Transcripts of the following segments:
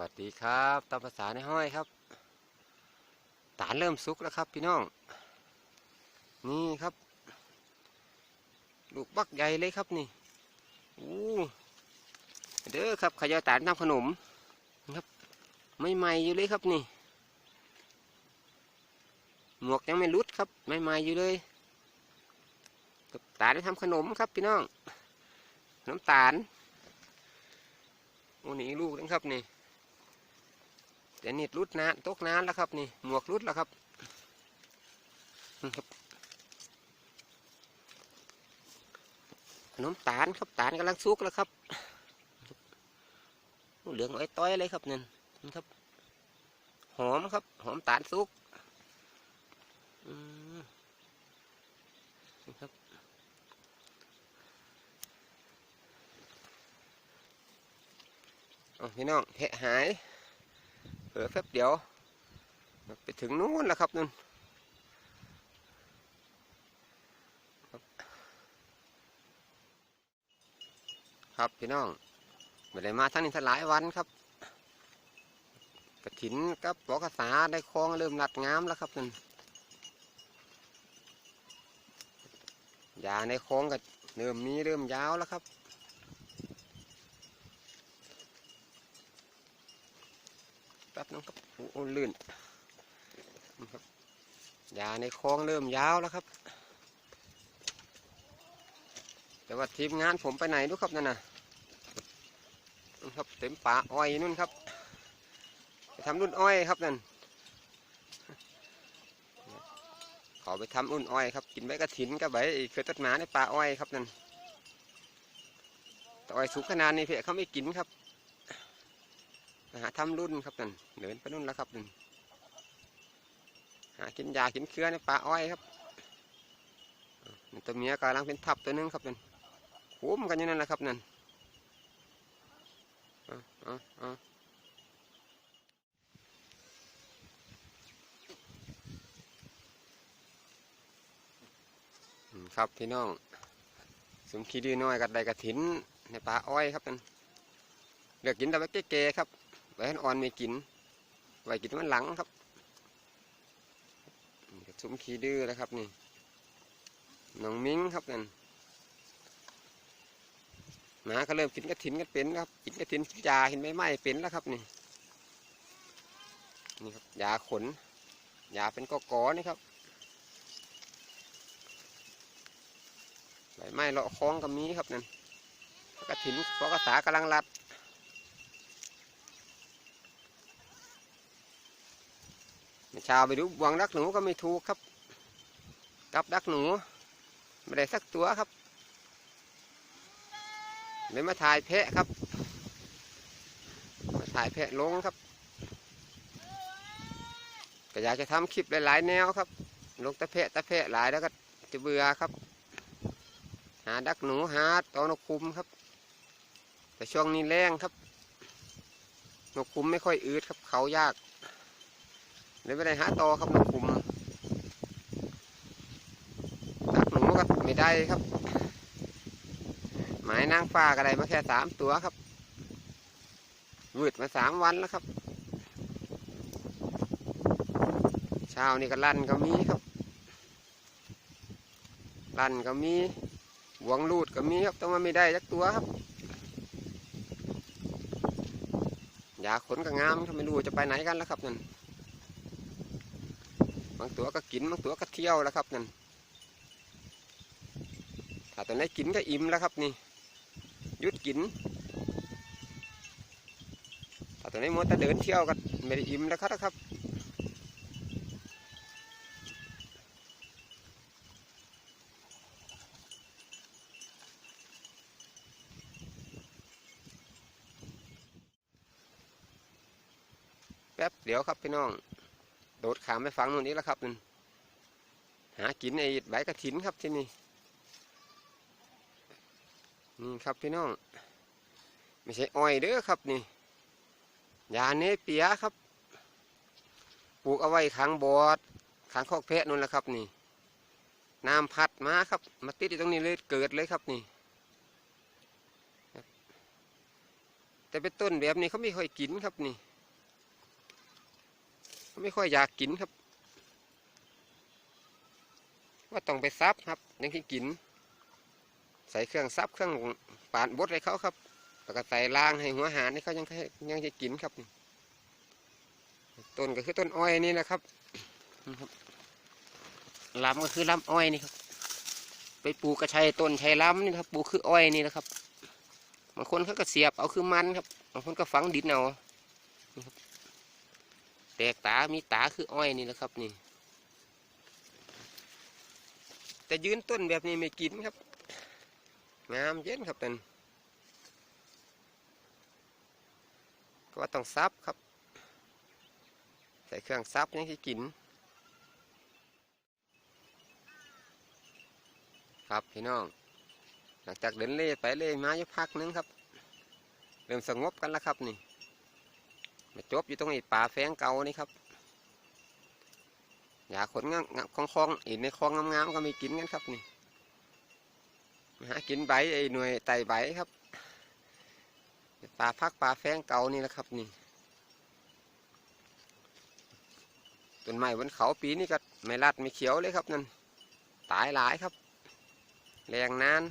วัสดีครับตามภาษาในห้อยครับตาลเริ่มสุกแล้วครับ พี่น้อง นี่ครับ ลูกบักใหญ่เลยครับนี่อู้เด้อครับขยายตาลทำขนมครับไม่ใหม่อยู่เลยครับนี่ หมวกยังไม่รุดครับไม่ใหม่อยู่เลยตาได้ทำขนมครับพี่น้องขนมตาลโอ้นี่ลูกนึงครับนี่ แต่นี่รุดนานตกนานแล้วครับนี่หมวกรุดแล้วครับครับขนมตาลครับตาลกำลังสุกแล้วครับเหลืองอ้อต้อยเลยครับนั่นี่ครับ หอมครับ หอมตาลสุกอืมนี่ครับเอาพี่น้องแหะหาย เผลอแป๊บเดียว ไปถึงนู้นแล้วครับนู่นครับพี่น้องไม่ได้มาทั้งนี้ทั้งหลายวันครับกระถินกับปอกษาได้คลองเริ่มรัดงามแล้วครับนั่นยาในคลองก็เริ่มมีเริ่มยาวแล้วครับแป๊บ นึงครับโอ้ลื่นครับยาในคลองเริ่มยาวแล้วครับ แต่ว่าทีมงานผมไปไหนดูครับนั่นน่ะนู่นครับเต็มป่าอ้อยนู่นครับไปทำรุ่นอ้อยครับนั่นขอไปทำรุ่นอ้อยครับ กินใบกระถินกับใบเคยตัดหมาในป่าอ้อยครับนั่นแต่อ้อยสุกขนาดนี้เพื่อเขาไม่กินครับ หาทำรุ่นครับนั่นเดินไปนู่นแล้วครับนั่นหากินยากินเครือในป่าอ้อยครับตัวเมียกำลังเป็นทับตัวหนึงครับนั่นคุ้มกันอยู่นั่นแหละครับนั่นอาเอาเอาอืมครับพี่น้องสมขี้ดื้อน้อยกับใดกระถินในป่าอ้อยครับนั่นเลือกกินแต่ไว้เก๋ๆครับ ให้อ่อนไม่กินไว้กินมันหลังครับนี่ก็สมขี้ดื้อแล้วครับนี่น้องมิ้งครับนั่นหมาก็เริ่มกินกระถินกันเป็นครับกินกระถินยากินใบไหม้เป็นแล้วครับนี่นี่ครับยาขนยาเป็นกอกอนี่ครับใบไม้เลาะคล้องก็มีครับนั่นกระถินปอกระสากำลังรัดเมื่อเช้าไปดูบวงดักหนูก็ไม่ถูกครับกับดักหนูไม่ได้สักตัวครับเลยมาถ่ายแพะครับ มาถ่ายแพะลงครับ ก็อยากจะทำคลิปหลายๆแนวครับ ลงตะแพะตะแพะหลายแล้วก็จะเบื่อครับ หาดักหนูหาตอนกคุมครับ แต่ช่วงนี้แรงครับนกคุมไม่ค่อยอืดครับเขายาก เลยไม่ได้หาตอครับนกคุมดักหนูก็ไม่ได้ครับ หมายนางฟ้าก็ได้มาแค่สามตัวครับวืดมาสามวันแล้วครับเช้านี่ก็ลั่นก็มีครับลั่นก็มีหวงลูดก็มีครับแต่ว่าไม่ได้จักตัวครับยาขนก็งามครับไม่รู้จะไปไหนกันแล้วครับนั่นางตัวก็กินบางตัวก็เที่ยวแล้วครับนั่นถ้าตัวไหนกินก็อิ่มแล้วครับนี่ยุดกินถ้าตัวนี้มัวแต่เดินเที่ยวก็ไม่ได้อิ่มแล้วครับครับแป๊บเดี๋ยวครับพี่น้อง โดดขามไปฟังนู่นนี้แล้วครับนั่หากินไอ้ใบกระถินครับที่นี่นี่ครับพี่น้อง ไม่ใช่อ้อยเด้อครับนี่ยาเนเปียครับ ปลูกเอาไว้ข้างบอดข้างคอกแพะนู่นแหละครับนี่น้ำพัดมาครับ มาติดอยู่ตรงนี้เลยเกิดเลยครับนี่ แต่เป็นต้นแบบนี้เขาไม่ค่อยกินครับนี่ ไม่ค่อยอยากกินครับ ว่าต้องไปซับครับยังที่กิน ใส่เครื่องซับเครื่องปาดบดให้เขาครับแล้วก็ใส่ล่างให้หัวหารให้เขายังยังจะกินครับ ต้นก็คือต้นอ้อยนี่นะครับลำก็คือลำอ้อยนี่ครับ ไปปลูกกระชัยต้นชัยลำนี่ครับปลูกคืออ้อยนี่นะครับบางคนเขาก็เสียบเอาคือมันครับบางคนก็ฝังดินเอานี่ครับ แตกตา มีตาคืออ้อยนี่นะครับนี่ แต่ยืนต้นแบบนี้ไม่กินครับ งามเย็นครับนั่นก็ต้องซับครับ ใส่เครื่องซับยังที่กิน ครับพี่น้อง หลังจากเดินเล่ไปเล่มาอยู่พักนึงครับ เริ่มสงบกันแล้วครับนี่ มาจบอยู่ตรงนี้ป่าแฝงเก่านี่ครับ อยากขนงคลองคลองๆอีกในคลองงามๆก็มีกินกันครับนี่มาหากินใบไอ้หน่วยไต่ใบครับป่าพักป่าแฝงเก่านี่แหละครับนี่ต้นไม้บนเขาปีนี้ก็ไม่รัดไม่เขียวเลยครับนั่นตายหลายครับ แรงนาน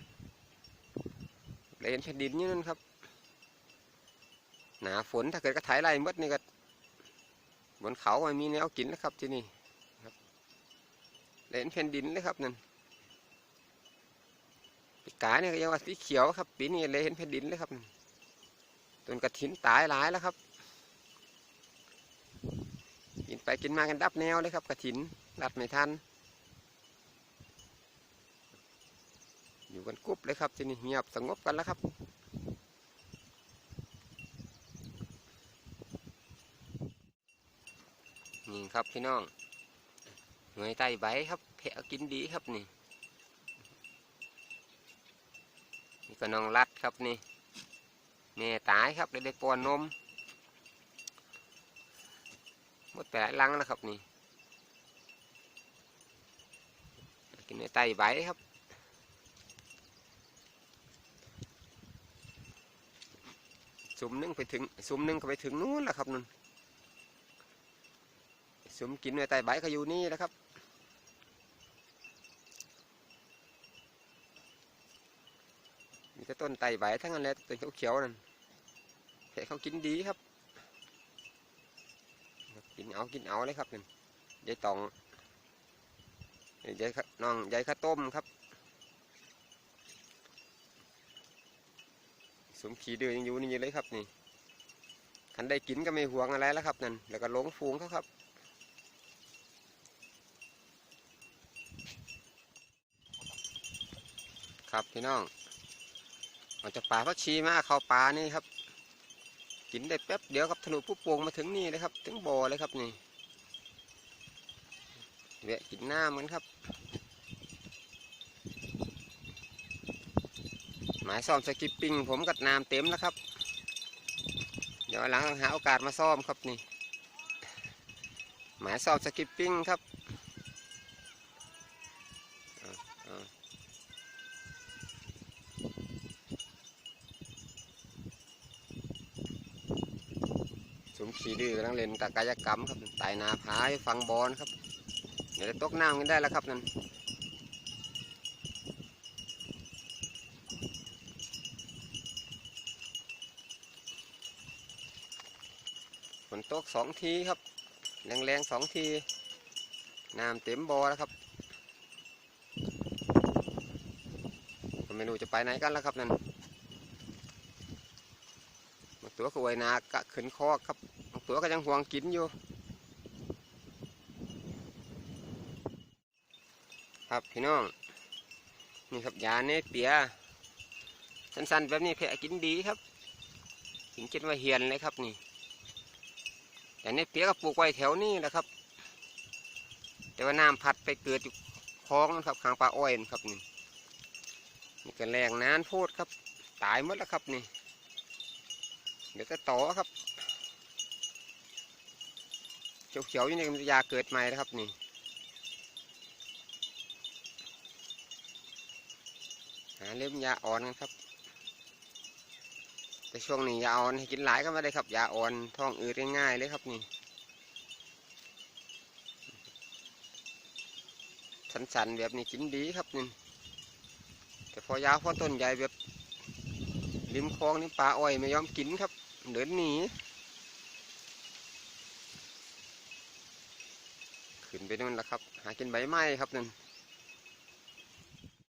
เลนแผ่นดินนี่นั่นครับ หนาฝนถ้าเกิดกระไถไล่มดนี่ก็บนเขาไม่มีแนวกินแล้วครับที่นี่ครับเลนแผ่นดินเลยครับนั่นปีกาเนี่ยก็ยังว่าสีเขียวครับปีนี้เลยเห็นแผ่นดินเลยครับต้นกระถินตายหลายแล้วครับ กินไปกินมากันดับแนวเลยครับกระถินรัดไม่ทันอยู่กันกรุ๊บเลยครับที่นี่เงียบสงบกันแล้วครับ นี่ ครับพี่น้องหน่วยไตใบครับแพะกินดีครับนี่นี่ก็น้องรัดครับนี่แม่ตายครับเลยได้ปอนนมหมดไปหลายลังแล้วครับนี่กินหน่วยไตใบครับสุมหนึงไปถึงสุมหนึงก็ไปถึงนู้นแหละครับนั่น สุมกินในใต้ใบก็อยู่นี่แหละครับ มีแต่ต้นไต่ใบทั้งนั้นแหละต้นเขียวๆนั่นแค่เขากินดีครับ กินเอากินเอาเลยครับนั่นยายตองยายน้องยายข้าวต้มครับสมขี่ดื้อยังอยู่นี่เลยครับนี่คันได้กินก็ไม่ห่วงอะไรแล้วครับนั่นแล้วก็หลงฟูงเขาครับ ครับพี่น้องออกจากป่าพักชีมาเข้าป่านี่ครับ กินได้แป๊บเดียวครับทะลุผู้ป่งมาถึงนี่เลยครับ ถึงบ่อเลยครับนี่แวะกินน้ำกันครับ หมายซ่อมสกิปปิ้งผมกับน้ำเต็มแล้วครับ เดี๋ยวหลังหาโอกาสมาซ่อมครับนี่ หมายซ่อมสกิปปิ้งครับเอาเอาส มขี่ดื้อกำลังเล่นตะกายกรรมครับไต่นาผาฟังบอลครับ เดี๋ยวตกน้ำกันได้แล้วครับนั่นฝนตกสองทีครับ แรงๆสองทีน้ำเต็มบ่อแล้วครับไม่รู้จะไปไหนกันแล้วครับนั่น ตัวก็ไวยนากะขึ้นคอครับบางตัวก็ยังห่วงกินอยู่ ครับพี่น้อง นี่ครับยาเนเปีย สั้นๆแบบนี้แพะกินดีครับถึงกินว่าเฮียนเลยครับนี่แต่ในเปียก็ปลูกไว้แถวนี้แหละครับ แต่ว่าน้ำพัดไปเกิดอยู่คลองนะครับข้างปลาอ้อยนะครับนี่นี่ก็แรงนานโพดครับ ตายหมดแล้วครับนี่ เดี๋ยวก็ต่อครับเขียวๆอยู่นี่มันจะยาเกิดใหม่แล้วครับนี่หาเล่มยาอ่อนกันครับ แต่ช่วงนี้ยาอ่อนให้กินหลายก็ไม่ได้ครับยาอ่อนท้องอืดง่ายๆเลยครับนี่สันๆแบบนี้กินดีครับนี่แต่พอยาวพอต้นใหญ่แบบริมคลองนี่ปลาอ้อยไม่ยอมกินครับ เดินหนีขึ้นไปนู่นแล้วครับ หากินใบไม้ครับนั่น